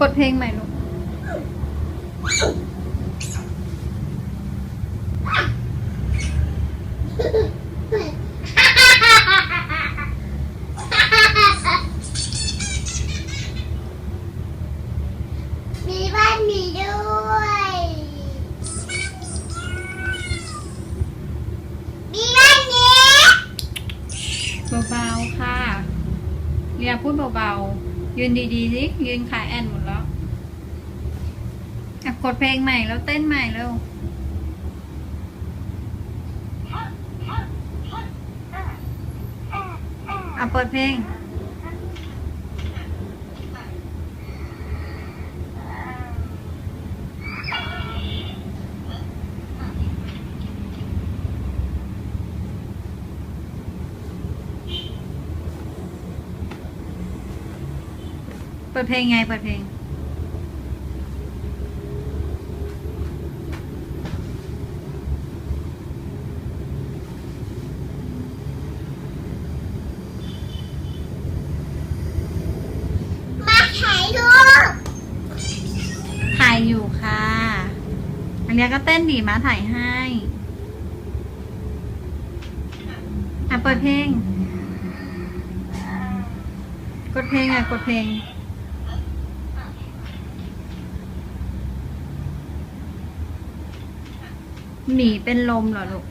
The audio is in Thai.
กดเพลงใหม่ลูกมีบ้านมีด้วย มีบ้านนี้เบาๆค่ะ เรียพูดเบาๆ ยืนดีๆสิยืนขาแอนหมดแล้วอะกดเพลงใหม่แล้วเต้นใหม่เร็วอะเปิดเพลง เปิดเพลงไง เปิดเพลง มาถ่ายรูปถ่ายอยู่ค่ะ อันเนี้ยก็เต้นดีมาถ่ายให้ อะ เปิดเพลง กดเพลงอะ กดเพลง หมีเป็นลมเหรอลูก